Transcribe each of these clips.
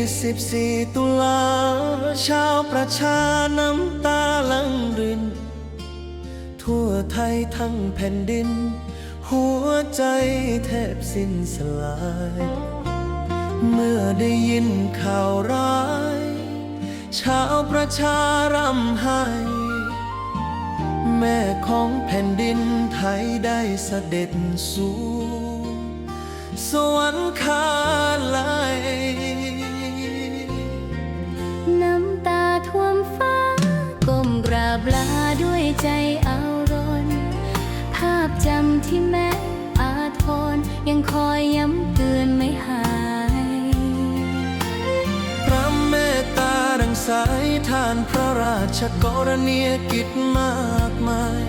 24 ตุลา ชาวประชาน้ำตาลังริน ทั่วไทยทั้งแผ่นดิน หัวใจแทบสิ้นสลาย เมื่อได้ยินข่าวร้าย ชาวประชารำไห้แม่ของแผ่นดินไทยได้เสด็จสู่สวรรคาลัย ที่แม่อาทรยังคอยย้ำเตือนไม่หาย พระเมตตาดังสายทานพระราชกรณียกิจมากมาย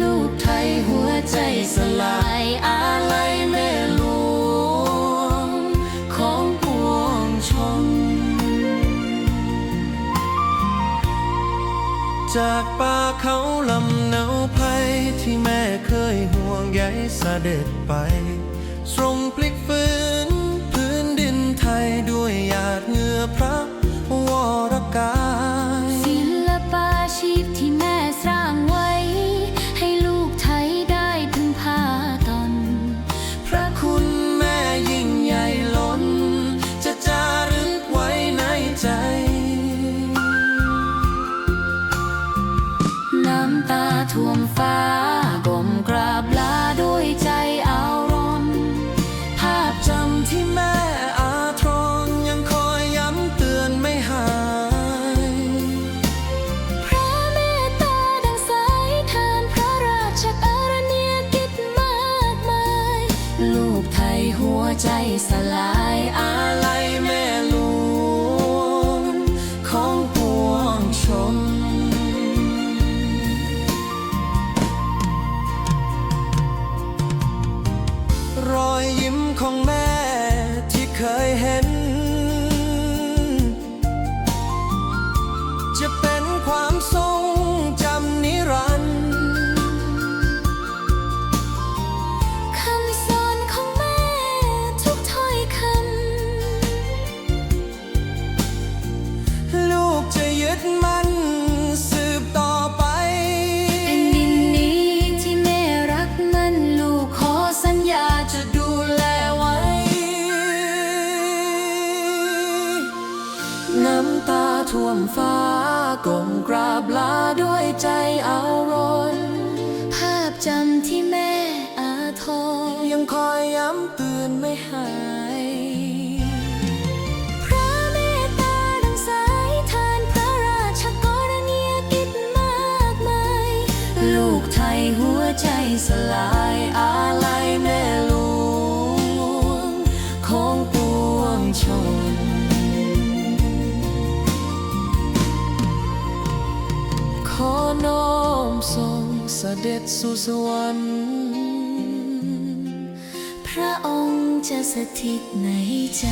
ลูกไทยหัวใจสลายอาลัยแม่หลวง ของปวงชน จากป่าเขาลำ เสด็จไป ทรงพลิกฟื้น ใจสลายอาลัยแม่หลวงของปวงชนรอยยิ้มของแม่ มันสืบต่อไปำแผ่นดินนี้ที่แม่รักมันลูกขอสัญญาจะดูแลไว้ น้ำตาท่วมฟ้าก้มกราบลาด้วยใจเอารนภาพจำที่แม่อาทรยังคอยย้ำเตือนไม่หาย ลูกไทยหัวใจสลายอาลัยแม่หลวงของปวงชน ขอน้อมส่งเสด็จสู่สวรรค์พระองค์จะสถิตในใจ